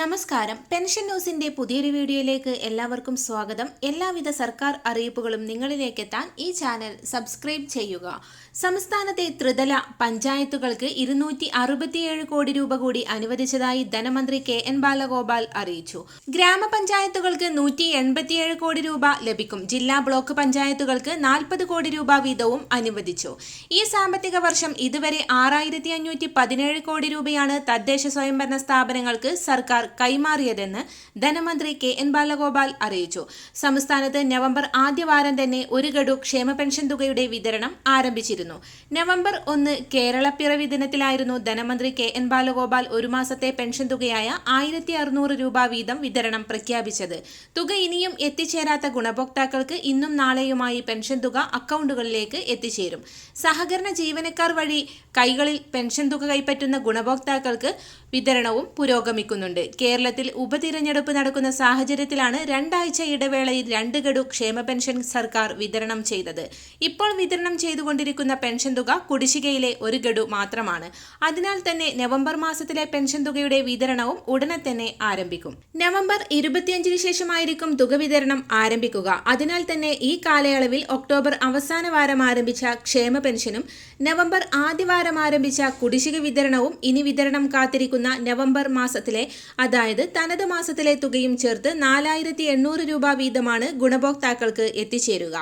നമസ്കാരം. പെൻഷൻ ന്യൂസിന്റെ പുതിയൊരു വീഡിയോയിലേക്ക് എല്ലാവർക്കും സ്വാഗതം. എല്ലാവിധ സർക്കാർ അറിയിപ്പുകളും നിങ്ങളിലേക്ക് എത്താൻ ഈ ചാനൽ സബ്സ്ക്രൈബ് ചെയ്യുക. സംസ്ഥാനത്തെ ത്രിതല പഞ്ചായത്തുകൾക്ക് ഇരുന്നൂറ്റി അറുപത്തിയേഴ് കോടി രൂപ കൂടി അനുവദിച്ചതായി ധനമന്ത്രി കെ എൻ ബാലഗോപാൽ അറിയിച്ചു. ഗ്രാമപഞ്ചായത്തുകൾക്ക് നൂറ്റി എൺപത്തിയേഴ് കോടി രൂപ ലഭിക്കും. ജില്ലാ ബ്ലോക്ക് പഞ്ചായത്തുകൾക്ക് നാൽപ്പത് കോടി രൂപ വീതവും അനുവദിച്ചു. ഈ സാമ്പത്തിക വർഷം ഇതുവരെ ആറായിരത്തി കോടി രൂപയാണ് തദ്ദേശ സ്വയംഭരണ സ്ഥാപനങ്ങൾക്ക് സർക്കാർ കൈമാറിയതെന്ന് ധനമന്ത്രി കെ എൻ ബാലഗോപാൽ അറിയിച്ചു. സംസ്ഥാനത്ത് നവംബർ ആദ്യവാരം തന്നെ ഒരു ഗഡു ക്ഷേമ പെൻഷൻ തുകയുടെ വിതരണം ആരംഭിച്ചിരുന്നു. നവംബർ ഒന്ന് കേരളപ്പിറവി ദിനത്തിലായിരുന്നു ധനമന്ത്രി കെ എൻ ബാലഗോപാൽ ഒരു മാസത്തെ പെൻഷൻ തുകയായ ആയിരത്തി അറുന്നൂറ് രൂപ വീതം വിതരണം പ്രഖ്യാപിച്ചത്. തുക ഇനിയും എത്തിച്ചേരാത്ത ഗുണഭോക്താക്കൾക്ക് ഇന്നും നാളെയുമായി പെൻഷൻ തുക അക്കൗണ്ടുകളിലേക്ക് എത്തിച്ചേരും. സഹകരണ ജീവനക്കാർ വഴി കൈകളിൽ പെൻഷൻ തുക കൈപ്പറ്റുന്ന ഗുണഭോക്താക്കൾക്ക് വിതരണവും പുരോഗമിക്കുന്നുണ്ട്. കേരളത്തിൽ ഉപതിരഞ്ഞെടുപ്പ് നടക്കുന്ന സാഹചര്യത്തിലാണ് രണ്ടാഴ്ച ഇടവേളയിൽ രണ്ട് ഗഡു ക്ഷേമ പെൻഷൻ സർക്കാർ വിതരണം ചെയ്തത്. ഇപ്പോൾ വിതരണം ചെയ്തുകൊണ്ടിരിക്കുന്ന പെൻഷൻ തുക കുടിശ്ശികയിലെ ഒരു ഗഡു മാത്രമാണ്. അതിനാൽ തന്നെ നവംബർ മാസത്തിലെ പെൻഷൻ തുകയുടെ വിതരണവും ഉടനെ തന്നെ ആരംഭിക്കും. നവംബർ ഇരുപത്തിയഞ്ചിന് ശേഷമായിരിക്കും തുക വിതരണം ആരംഭിക്കുക. അതിനാൽ തന്നെ ഈ കാലയളവിൽ ഒക്ടോബർ അവസാന വാരം ആരംഭിച്ച ക്ഷേമ പെൻഷനും നവംബർ ആദ്യവാരം ആരംഭിച്ച കുടിശ്ശിക വിതരണവും ഇനി വിതരണം കാത്തിരിക്കുന്ന നവംബർ മാസത്തിലെ അതായത് തനത് മാസത്തിലെ തുകയും ചേർത്ത് നാലായിരത്തി എണ്ണൂറ് രൂപ വീതമാണ് ഗുണഭോക്താക്കൾക്ക് എത്തിച്ചേരുക.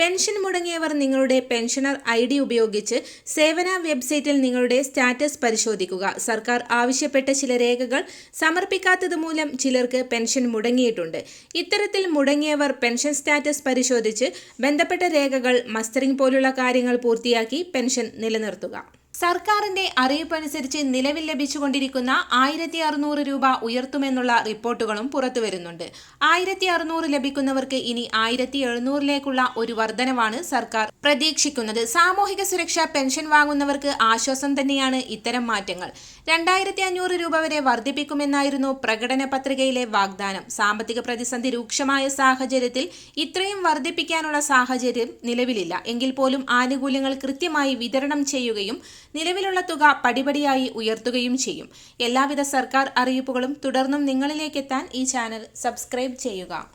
പെൻഷൻ മുടങ്ങിയവർ നിങ്ങളുടെ പെൻഷനർ ഐ ഡി ഉപയോഗിച്ച് സേവന വെബ്സൈറ്റിൽ നിങ്ങളുടെ സ്റ്റാറ്റസ് പരിശോധിക്കുക. സർക്കാർ ആവശ്യപ്പെട്ട ചില രേഖകൾ സമർപ്പിക്കാത്തത് മൂലം ചിലർക്ക് പെൻഷൻ മുടങ്ങിയിട്ടുണ്ട്. ഇത്തരത്തിൽ മുടങ്ങിയവർ പെൻഷൻ സ്റ്റാറ്റസ് പരിശോധിച്ച് ബന്ധപ്പെട്ട രേഖകൾ മസ്റ്ററിംഗ് പോലുള്ള കാര്യങ്ങൾ പൂർത്തിയാക്കി പെൻഷൻ നിലനിർത്തുക. സർക്കാരിന്റെ അറിയിപ്പനുസരിച്ച് നിലവിൽ ലഭിച്ചുകൊണ്ടിരിക്കുന്ന ആയിരത്തി അറുന്നൂറ് രൂപ ഉയർത്തുമെന്നുള്ള റിപ്പോർട്ടുകളും പുറത്തുവരുന്നുണ്ട്. ആയിരത്തി അറുന്നൂറ് ലഭിക്കുന്നവർക്ക് ഇനി ആയിരത്തി എഴുന്നൂറിലേക്കുള്ള ഒരു വർധനവാണ് സർക്കാർ പ്രതീക്ഷിക്കുന്നത്. സാമൂഹിക സുരക്ഷാ പെൻഷൻ വാങ്ങുന്നവർക്ക് ആശ്വാസം തന്നെയാണ് ഇത്തരം മാറ്റങ്ങൾ. രണ്ടായിരത്തി അഞ്ഞൂറ് രൂപ വരെ വർദ്ധിപ്പിക്കുമെന്നായിരുന്നു പ്രകടന പത്രികയിലെ വാഗ്ദാനം. സാമ്പത്തിക പ്രതിസന്ധി രൂക്ഷമായ സാഹചര്യത്തിൽ ഇത്രയും വർദ്ധിപ്പിക്കാനുള്ള സാഹചര്യം നിലവിലില്ല. എങ്കിൽ പോലും ആനുകൂല്യങ്ങൾ കൃത്യമായി വിതരണം ചെയ്യുകയും നിലവിലുള്ള തുക പടിപടിയായി ഉയർത്തുകയും ചെയ്യും. എല്ലാവിധ സർക്കാർ അറിയിപ്പുകളും തുടർന്നും നിങ്ങളിലേക്കെത്താൻ ഈ ചാനൽ സബ്സ്ക്രൈബ് ചെയ്യുക.